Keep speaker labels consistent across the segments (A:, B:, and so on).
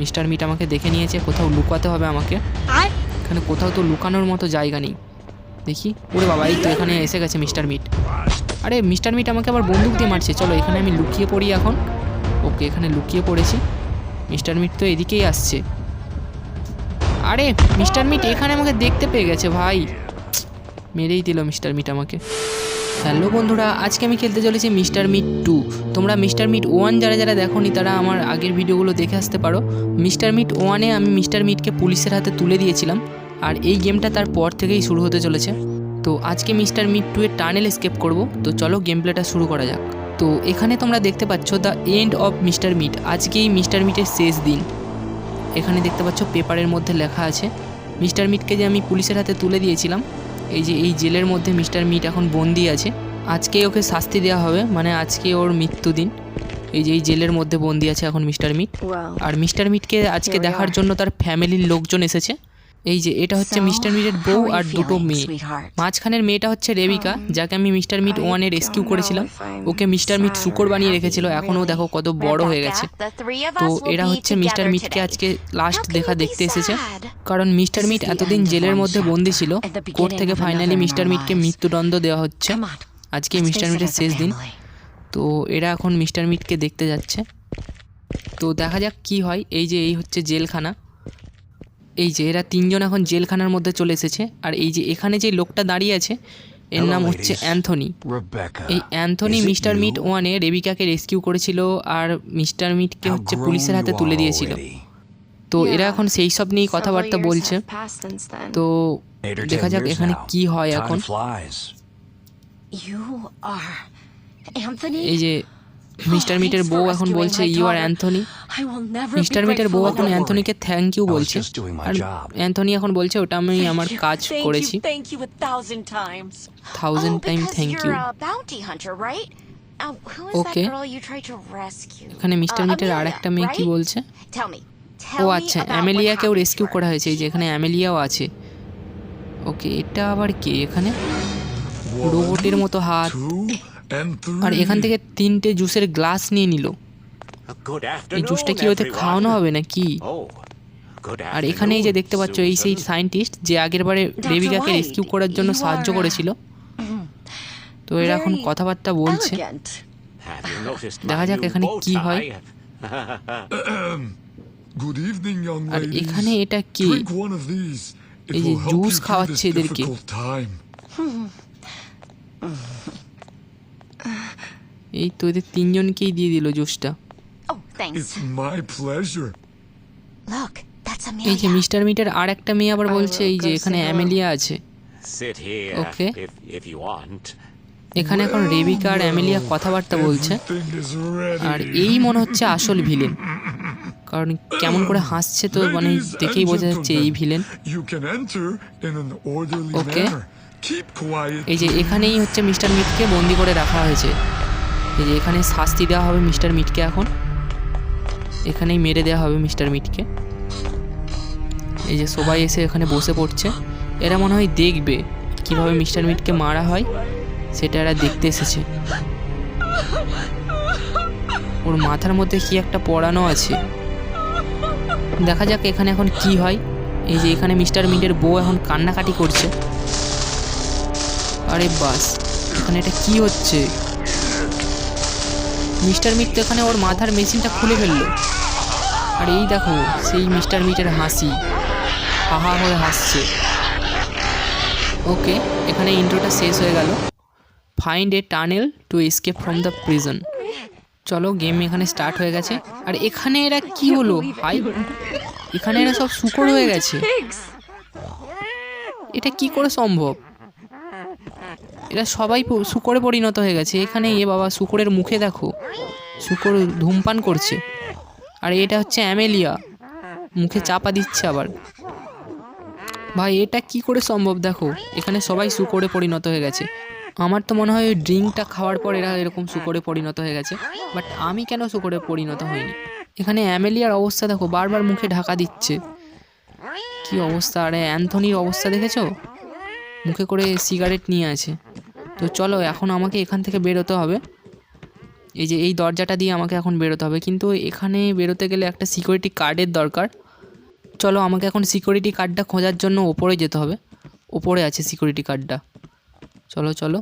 A: Mister meet আমাকে দেখে নিয়েছে কোথাও লুকাতে হবে আমাকে। এখানে কোথাও তো লুকানোর মতো জায়গা নেই। দেখি। ওরে বাবা এই তো এখানে এসে গেছে মিস্টার মিট। আরে মিস্টার মিট আমাকে আবার বন্দুক দিয়ে মারছে। চলো এখানে আমি লুকিয়ে পড়ি এখন। ওকে এখানে লুকিয়ে পড়েছি। মিস্টার মিট তো এদিকেই আসছে। আরে মিস্টার মিট এখানে আমাকে দেখতে পেয়ে গেছে ভাই। মেরেই দিল মিস্টার মিট আমাকে। হ্যালো বন্ধুরা, আজকে আমি খেলতে চলেছি মিস্টার মিট টু। তোমরা মিস্টার মিট ওয়ান যারা যারা দেখোনি, তারা আমার আগের ভিডিওগুলো দেখে আসতে পারো। মিস্টার মিট ওয়ানে আমি মিস্টার মিটকে পুলিশের হাতে তুলে দিয়েছিলাম, আর এই গেমটা তার পর থেকেই শুরু হতে চলেছে। তো আজকে মিস্টার মিট টু এর টানেল স্কেপ করব, তো চলো গেম প্লেটা শুরু করা যাক। তো এখানে তোমরা দেখতে পাচ্ছ the end of Mr Meat, আজকেই মিস্টার মিটের শেষ দিন। এখানে দেখতে পাচ্ছ পেপারের মধ্যে লেখা আছে, মিস্টার মিটকে যে আমি পুলিশের হাতে তুলে দিয়েছিলাম এই যে এই জেলের মধ্যে মিস্টার মিট এখন বন্দি আছে। আজকে ওকে শাস্তি দেওয়া হবে মানে আজকে ওর মৃত্যু দিন এই যে এই জেলের মধ্যে বন্দি আছে এখন মিস্টার মিট। আর মিস্টার মিটকে আজকে দেখার জন্য তার ফ্যামিলির লোকজন এসেছে। এই যে এটা হচ্ছে মিস্টার মিটের বউ আর দুটো মেয়ে। মাঝখানের মেয়েটা হচ্ছে রেবিকা যাকে আমি মিস্টার মিট ওয়ানে রেস্কিউ করেছিলাম। ওকে মিস্টার মিট শুকর বানিয়ে রেখেছিল এখনও দেখো কত বড় হয়ে গেছে। তো এরা হচ্ছে মিস্টার মিটকে আজকে লাস্ট দেখা দেখতে এসেছে। কারণ মিস্টার মিট এতদিন জেলের মধ্যে বন্দি ছিল কোর্ট থেকে ফাইনালি মিস্টার মিটকে মৃত্যুদণ্ড দেওয়া হচ্ছে। আজকে মিস্টার মিটের শেষ দিন। তো এরা এখন মিস্টার মিটকে দেখতে যাচ্ছে। তো দেখা যাক কি হয়। এই যে এই হচ্ছে জেলখানা। এই যে এরা তিনজন এখন জেলখানার মধ্যে চলে এসেছে। আর এই যে এখানে যে লোকটা দাঁড়িয়ে আছে এর নাম হচ্ছে অ্যান্থনি। এই অ্যান্থনি মিস্টার মিট ওয়ানে রেবিকাকে রেস্কিউ করেছিল আর মিস্টার মিটকে হচ্ছে পুলিশের হাতে তুলে দিয়েছিল। তো এরা এখন সেই সব নিয়েই কথাবার্তা বলছে. তো দেখা যাক এখানে. কি হয় এখন? এই যে মিস্টার মিটের বউ এখন বলছে ইউ আর অ্যান্থনি মিস্টার মিটের বউ এখন অ্যান্থনিকে থ্যাংক ইউ বলছে। আর অ্যান্থনি এখন বলছে ওটা আমি আমার কাজ করেছি। Thousand time thank you
B: okay
A: এখানে মিস্টার মিটের আর একটা মেয়ে কি বলছে? ও আচ্ছা অ্যামেলিয়াকেও রেস্কিউ করা হয়েছে যে এখানে অ্যামেলিয়াও আছে। ওকে এটা আবার কে এখানে? রোবটের মতো হাত। আর এখান থেকে তিনটে জুসের গ্লাস নিয়ে নিল। এই জুসটা কি ওতে খাওয়ানো হবে
C: না কি
A: আর এখানেই যে দেখতে পাচ্ছ এই সেই সায়েন্টিস্ট যে আগের বারে রেবিকাকে রেস্কিউ করার জন্য সাহায্য করেছিল। তো এরা এখন কথাবার্তা বলছে। দেখা যাক এখানে কি হয়। আর এখানে এটা কি? এই যে জুস খাওয়াচ্ছে এদেরকে। এই তো ওদের তিনজনকেই দিয়ে দিল জুসটা এই যে মিস্টার মিটার আর একটা মেয়ে আবার বলছে এই যে এখানে অ্যামেলিয়া আছে।
C: ওকে
A: এখানে এখন রেবিকা আর অ্যামেলিয়া কথাবার্তা বলছে। আর এই মনে হচ্ছে আসল ভিলেন। কারণ কেমন করে হাসছে তো মানে দেখেই বোঝা যাচ্ছে এই ভিলেন।
D: ওকে
A: এই যে এখানেই হচ্ছে মিস্টার মিটকে বন্দি করে রাখা হয়েছে। যে এখানে শাস্তি দেওয়া হবে মিস্টার মিটকে এখন। এখানেই মেরে দেওয়া হবে মিস্টার মিটকে। এই যে সবাই এসে এখানে বসে পড়ছে। এরা মনে হয় দেখবে কীভাবে মিস্টার মিটকে মারা হয়, সেটা এরা দেখতে এসেছে। ওর মাথার মধ্যে কি একটা পড়ানো আছে? দেখা যাক এখানে এখন কি হয়। এই যে এখানে মিস্টার মিটের বউ এখন কান্নাকাটি করছে। আরে বাস, এখানে এটা কি হচ্ছে? মিস্টার মিট তো এখানে ওর মাথার মেশিনটা খুলে ফেলল। আর এই দেখো, সেই মিস্টার মিটের হাসি। হাহা হয়ে হাসছে। ওকে, এখানে ইন্ট্রোটা শেষ হয়ে গেল। Find a tunnel to escape from the prison চলো গেম এখানে স্টার্ট হয়ে গেছে। আর এখানে এরা কি হলো? হাই এখানে এরা সব শুকর হয়ে গেছে। এটা কি করে সম্ভব? এরা সবাই শুকরে পরিণত হয়ে গেছে। এখানে এ বাবা শুকরের মুখে দেখো, শুকর ধূমপান করছে। আর এটা হচ্ছে অ্যামেলিয়া, মুখে চাপা দিচ্ছে আবার। ভাই, এটা কি করে সম্ভব দেখো? এখানে সবাই শুকরে পরিণত হয়ে গেছে। আমার তো মনে হয় ওই ড্রিঙ্কটা খাওয়ার পর এরা এরকম শুকরে পরিণত হয়ে গেছে। বাট আমি কেন শুকরে পরিণত হইনি? এখানে অ্যামেলিয়ার অবস্থা দেখো, বারবার মুখে ঢাকা দিচ্ছে। কি অবস্থা? আরে অ্যান্থনির অবস্থা দেখেছ? মুখে করে সিগারেট নিয়ে আছে। তো চলো, এখন আমাকে এখান থেকে বেরোতে হবে। এই যে, এই দরজাটা দিয়ে আমাকে এখন বেরোতে হবে। কিন্তু এখানে বেরোতে গেলে একটা সিকিউরিটি কার্ডের দরকার। চলো, আমাকে এখন সিকিউরিটি কার্ডটা খোঁজার জন্য ওপরে যেতে হবে। ওপরে আছে সিকিউরিটি কার্ডটা চলো চলো।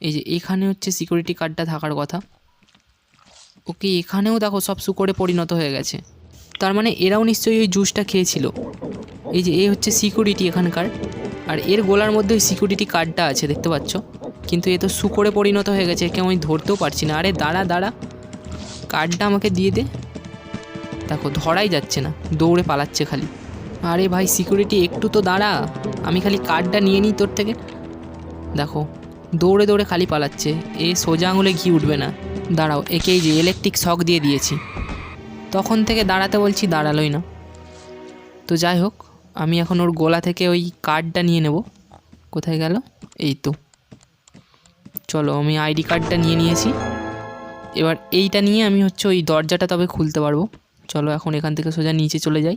A: এই যে, এখানে হচ্ছে সিকিউরিটি কার্ডটা থাকার কথা। ওকে, এখানেও দেখো সব সুকরে পরিণত হয়ে গেছে। তার মানে এরাও নিশ্চয়ই ওই জুসটা খেয়েছিল। এই যে এ হচ্ছে সিকিউরিটি এখানকার। আর এর গোলার মধ্যে ওই সিকিউরিটি কার্ডটা আছে, দেখতে পাচ্ছ? কিন্তু এ তো সুকরে পরিণত হয়ে গেছে, একে আমি ধরতেও পারছি না। আরে দাঁড়া দাঁড়া। কার্ডটা আমাকে দিয়ে দে। দেখো, ধরাই যাচ্ছে না, দৌড়ে পালাচ্ছে খালি। আরে ভাই সিকিউরিটি একটু তো দাঁড়া। আমি খালি কার্ডটা নিয়ে নিই তোর থেকে। দেখো, দৌড়ে দৌড়ে খালি পালাচ্ছে। এ সোজা আঙুলে ঘি উঠবে না। দাঁড়াও, একেই যে ইলেকট্রিক শক দিয়ে দিয়েছি। তখন থেকে দাঁড়াতে বলছি দাঁড়ালোই না। তো যাই হোক আমি এখন ওর গোলা থেকে ওই কার্ডটা নিয়ে নেব। কোথায় গেল? এই তো। চলো, আমি আইডি কার্ডটা নিয়ে নিয়েছি। এবার এইটা নিয়ে আমি হচ্ছে ওই দরজাটা তবে খুলতে পারব। চলো, এখন এখান থেকে সোজা নিচে চলে যাই।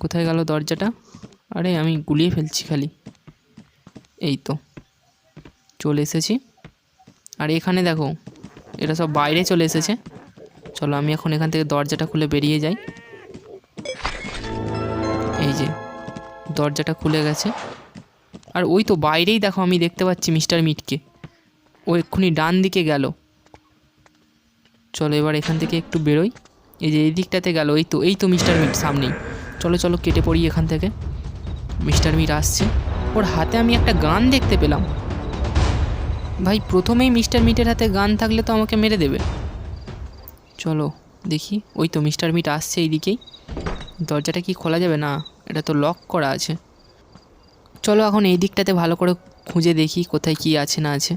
A: কোথায় গেল দরজাটা? আরে, আমি গুলিয়ে ফেলছি খালি। এই তো। চলে এসেছি। আর এখানে দেখো, এটা সব বাইরে চলে এসেছে। চলো, আমি এখন এখান থেকে দরজাটা খুলে বেরিয়ে যাই। এই যে, দরজাটা খুলে গেছে। আর ওই তো বাইরেই দেখো আমি দেখতে পাচ্ছি মিস্টার মিটকে। ও এক্ষুনি ডান দিকে গেল। চলো এবার এখান থেকে একটু বেরোই। এই যে এই দিকটাতে গেল, এই তো এই তো মিস্টার মিট সামনেই। চলো চলো, কেটে পড়ি এখান থেকে। মিস্টার মিট আসছে। ওর হাতে আমি একটা গান দেখতে পেলাম। ভাই, প্রথমেই মিস্টার মিটের হাতে গান থাকলে তো আমাকে মেরে দেবে। চলো দেখি, ওই তো মিস্টার মিট আসছে এইদিকেই। দরজাটা কি খোলা যাবে? না, এটা তো লক করা আছে। চলো এখন এই দিকটাতে ভালো করে খুঁজে দেখি কোথায় কি আছে, না আছে।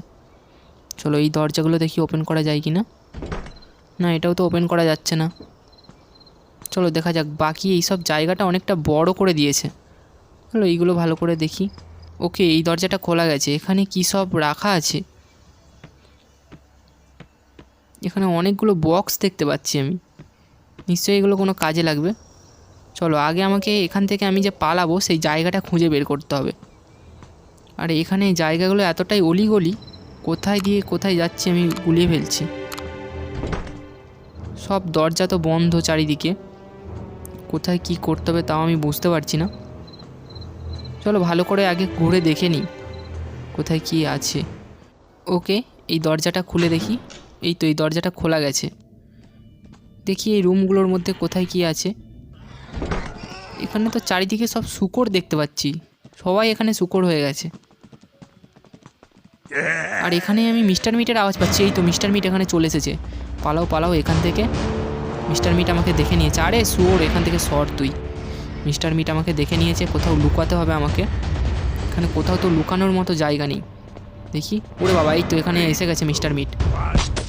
A: চলো এই দরজাগুলো দেখি ওপেন করা যায় কি না না এটাও তো ওপেন করা যাচ্ছে না। চলো দেখা যাক, বাকি এই সব জায়গাটা অনেকটা বড় করে দিয়েছে। চলো এইগুলো ভালো করে দেখি। ওকে, এই দরজাটা খোলা গেছে। এখানে কি সব রাখা আছে? এখানে অনেকগুলো বক্স দেখতে পাচ্ছি আমি। নিশ্চয়ই এগুলো কোনো কাজে লাগবে। চলো, আগে আমাকে এখান থেকে আমি যে পালাবো, সেই জায়গাটা খুঁজে বের করতে হবে। আর, এখানে জায়গাগুলো এতটাই অলিগলি, কোথায় দিয়ে কোথায় যাচ্ছি আমি গুলিয়ে ফেলছি। সব দরজা তো বন্ধ চারিদিকে। কোথায় কি করতে হবে তাও আমি বুঝতে পারছি না। চলো, ভালো করে আগে ঘুরে দেখে নিই, কোথায় কি আছে। ওকে, এই দরজাটা খুলে দেখি। এই তো, এই দরজাটা খোলা গেছে। দেখি এই রুমগুলোর মধ্যে কোথায় কি আছে। এখানে তো চারিদিকে সব শুকর দেখতে পাচ্ছি। সবাই এখানে শুকর হয়ে গেছে। আর এখানে আমি মিস্টার মিটের আওয়াজ পাচ্ছি। এই তো মিস্টার মিট এখানে চলে এসেছে। পালাও পালাও এখান থেকে। মিস্টার মিট আমাকে দেখে নিয়েছে। আরে, শুয়োর, এখান থেকে সর তুই। মিস্টার মিট আমাকে দেখে নিয়েছে। কোথাও লুকাতে হবে আমাকে। এখানে কোথাও তো লুকানোর মতো জায়গা নেই। দেখি। ওরে বাবা, এই তো এখানে এসে গেছে মিস্টার মিট।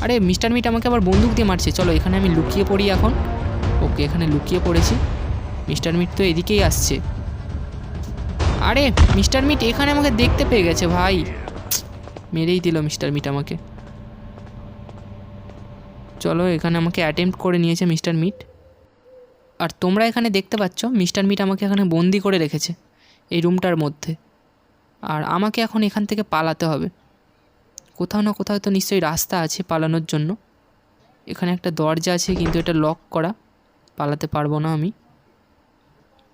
A: আরে, মিস্টার মিট আমাকে আবার বন্দুক দিয়ে মারছে। চলো, এখানে আমি লুকিয়ে পড়ি এখন। ওকে, এখানে লুকিয়ে পড়েছি। মিস্টার মিট তো এদিকেই আসছে। আরে, মিস্টার মিট এখানে আমাকে দেখতে পেয়ে গেছে ভাই। মেরেই দিল মিস্টার মিট আমাকে। চলো, এখানে আমাকে অ্যাটেম্প্ট করে নিয়েছে মিস্টার মিট। আর তোমরা এখানে দেখতে পাচ্ছ, মিস্টার মিট আমাকে এখানে বন্দি করে রেখেছে, এই রুমটার মধ্যে। আর আমাকে এখন এখান থেকে পালাতে হবে। কোথাও না কোথাও তো নিশ্চয়ই রাস্তা আছে পালানোর জন্য। এখানে একটা দরজা আছে, কিন্তু এটা লক করা। পালাতে পারব না আমি।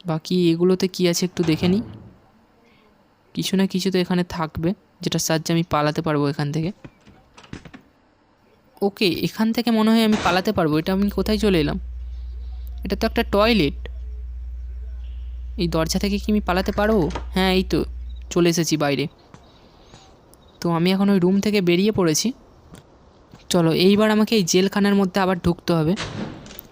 A: বাকি এগুলোতে কি আছে একটু দেখে নিই। কিছু না কিছু তো এখানে থাকবে যেটার সাহায্যে আমি পালাতে পারব এখান থেকে। ওকে, এখান থেকে মনে হয় আমি পালাতে পারব, এটা আমি কোথায় চলে এলাম? এটা তো একটা টয়লেট। এই দরজা থেকে কি আমি পালাতে পারব? হ্যাঁ এই তো, চলে এসেছি বাইরে। তো আমি এখন ওই রুম থেকে বেরিয়ে পড়েছি। চলো, এইবার আমাকে এই জেলখানার মধ্যে আবার ঢুকতে হবে।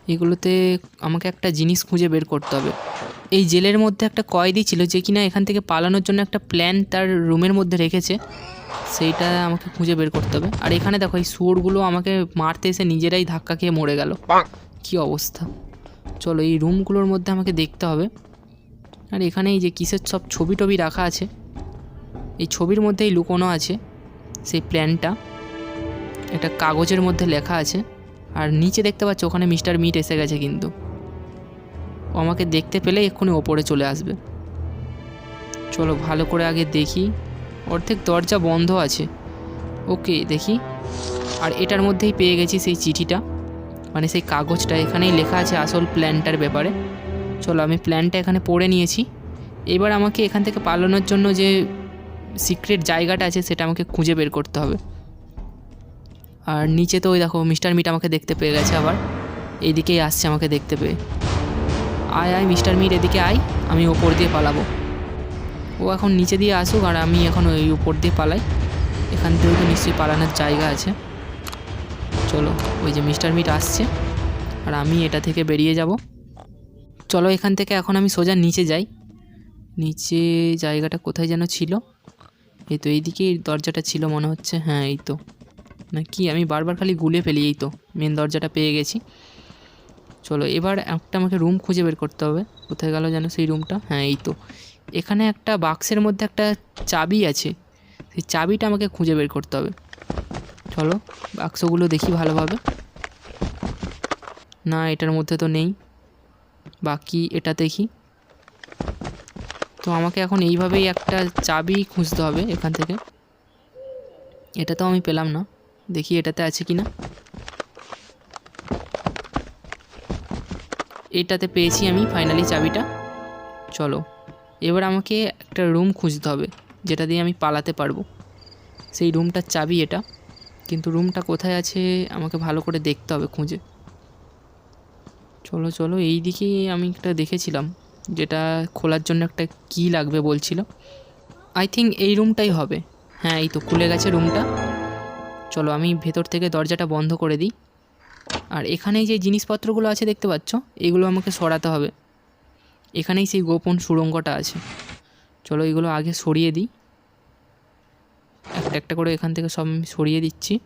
A: এগুলোতে আমাকে একটা জিনিস খুঁজে বের করতে হবে। এই জেলের মধ্যে একটা কয়েদি ছিল যে কিনা এখান থেকে পালানোর জন্য একটা প্ল্যান তার রুমের মধ্যে রেখেছে। সেইটা আমাকে খুঁজে বের করতে হবে। আর এখানে দেখো এই শুয়োরগুলো আমাকে মারতে এসে নিজেরাই ধাক্কা খেয়ে মরে গেল। কি অবস্থা? চলো এই রুমগুলোর মধ্যে আমাকে দেখতে হবে। আর এখানে এই যে কিসের সব ছবি টবি রাখা আছে এই ছবির মধ্যেই লুকোনো আছে সেই প্ল্যানটা। একটা কাগজের মধ্যে লেখা আছে। আর নিচে দেখতে পাচ্ছ ওখানে মিস্টার মিট এসে গেছে কিন্তু। ও আমাকে দেখতে পেলে এক্ষুনি ওপরে চলে আসবে। চলো ভালো করে আগে দেখি। অর্ধেক দরজা বন্ধ আছে। ওকে, দেখি। আর এটার মধ্যেই পেয়ে গেছি সেই চিঠিটা। মানে সেই কাগজটা, এখানেই লেখা আছে আসল প্ল্যানটার ব্যাপারে। চলো, আমি প্ল্যানটা এখানে পড়ে নিয়েছি। এবার আমাকে এখান থেকে পালানোর জন্য যে সিক্রেট জায়গাটা আছে, সেটা আমাকে খুঁজে বের করতে হবে। আর নিচে তো ওই দেখো, মিস্টার মিট আমাকে দেখতে পেয়ে গেছে আবার। এইদিকেই আসছে আমাকে দেখতে পেয়ে। আয় আয়, মিস্টার মিট এদিকে আয়, আমি ওপর দিয়ে পালাবো। ও এখন নিচে দিয়ে আসুক আর আমি এখন ওই উপর দিয়ে পালাই। এখান থেকে তো নিশ্চয়ই পালানোর জায়গা আছে। চলো, ওই যে মিস্টার মিট আসছে আর আমি এটা থেকে বেরিয়ে যাব। চলো, এখান থেকে এখন আমি সোজা নিচে যাই। নিচে জায়গাটা কোথায় যেন ছিল? এই তো এইদিকেই দরজাটা ছিল মনে হচ্ছে। হ্যাঁ এই তো। না কি, আমি বারবার খালি গুলে ফেলি, এই তো। মেন দরজাটা পেয়ে গেছি। চলো, এবার একটা আমাকে রুম খুঁজে বের করতে হবে। কোথায় গেল যেন সেই রুমটা হ্যাঁ এই তো। এখানে একটা বাক্সের মধ্যে একটা চাবি আছে। সেই চাবিটা আমাকে খুঁজে বের করতে হবে। চলো বাক্সগুলো দেখি ভালোভাবে। না, এটার মধ্যে তো নেই। বাকি এটা দেখি। তো আমাকে এখন এইভাবেই একটা চাবি খুঁজতে হবে এখান থেকে। এটা তো আমি পেলাম না। দেখি এটাতে আছে কি না এটাতে পেয়েছি আমি ফাইনালি চাবিটা। চলো, এবার আমাকে একটা রুম খুঁজতে হবে, যেটা দিয়ে আমি পালাতে পারব। সেই রুমটার চাবি এটা, কিন্তু রুমটা কোথায় আছে আমাকে ভালো করে দেখতে হবে খুঁজে। চলো চলো এই দিকেই আমি একটা দেখেছিলাম, যেটা খোলার জন্য একটা কি লাগবে বলছিল। আই থিঙ্ক এই রুমটাই হবে। হ্যাঁ এই তো, খুলে গেছে রুমটা চলো, আমি ভেতর থেকে দরজাটা বন্ধ করে দিই। আর এখানে যে জিনিসপত্রগুলো আছে দেখতে পাচ্ছ, এগুলো আমাকে সরাতে হবে। এখানেই সেই গোপন সুড়ঙ্গটা আছে। চলো এগুলো আগে সরিয়ে দিই। একটা একটা করে এখান থেকে সব আমি সরিয়ে দিচ্ছি।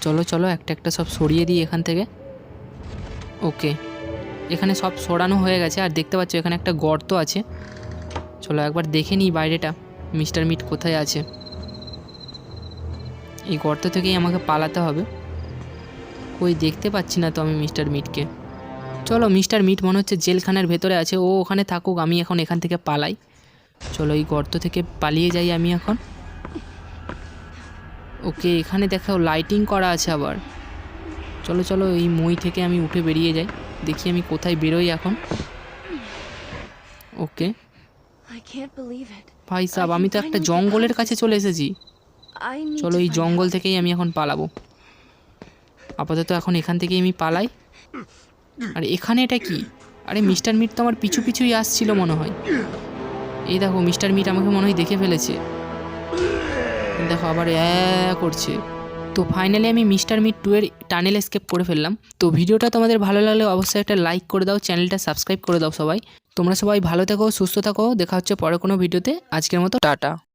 A: চলো চলো, একটা একটা সব সরিয়ে দিই এখান থেকে। ওকে। এখানে সব সরানো হয়ে গেছে, আর দেখতে পাচ্ছ এখানে একটা গর্ত আছে। চলো একবার দেখে নিই বাইরেটা, মিস্টার মিট কোথায় আছে। এই গর্ত থেকেই আমাকে পালাতে হবে। কই দেখতে পাচ্ছি না তো আমি মিস্টার মিটকে। চলো মিস্টার মিট মনে হচ্ছে জেলখানার ভেতরে আছে ও ওখানে থাকুক আমি এখন এখান থেকে পালাই। চলো এই গর্ত থেকে পালিয়ে যাই আমি এখন। ওকে এখানে দেখো লাইটিং করা আছে আবার। চলো চলো এই মই থেকে আমি উঠে বেরিয়ে যাই। দেখি আমি কোথায় বেরোই এখন। ওকে. ভাই সাহেব আমি তো একটা জঙ্গলের কাছে চলে এসেছি। চলো এই জঙ্গল থেকেই আমি এখন পালাবো। আপাতত এখন এখান থেকেই আমি পালাই। আর এখানে এটা কি? আরে মিস্টার মিট তো আমার পিছু পিছুই আসছিল মনে হয়। এই দেখো, মিস্টার মিট আমাকে মনে হয় দেখে ফেলেছে। দেখো, আবার করছে। তো ফাইনালি আমি মিস্টার মিট টু এর টানেল এসকেপ করে ফেললাম। তো ভিডিওটা তোমাদের ভালো লাগলে অবশ্যই একটা লাইক করে দাও চ্যানেলটা সাবস্ক্রাইব করে দাও সবাই। তোমরা সবাই ভালো থেকো, সুস্থ থাকো। দেখা হচ্ছে পরে কোনো ভিডিওতে। আজকের মতো টাটা।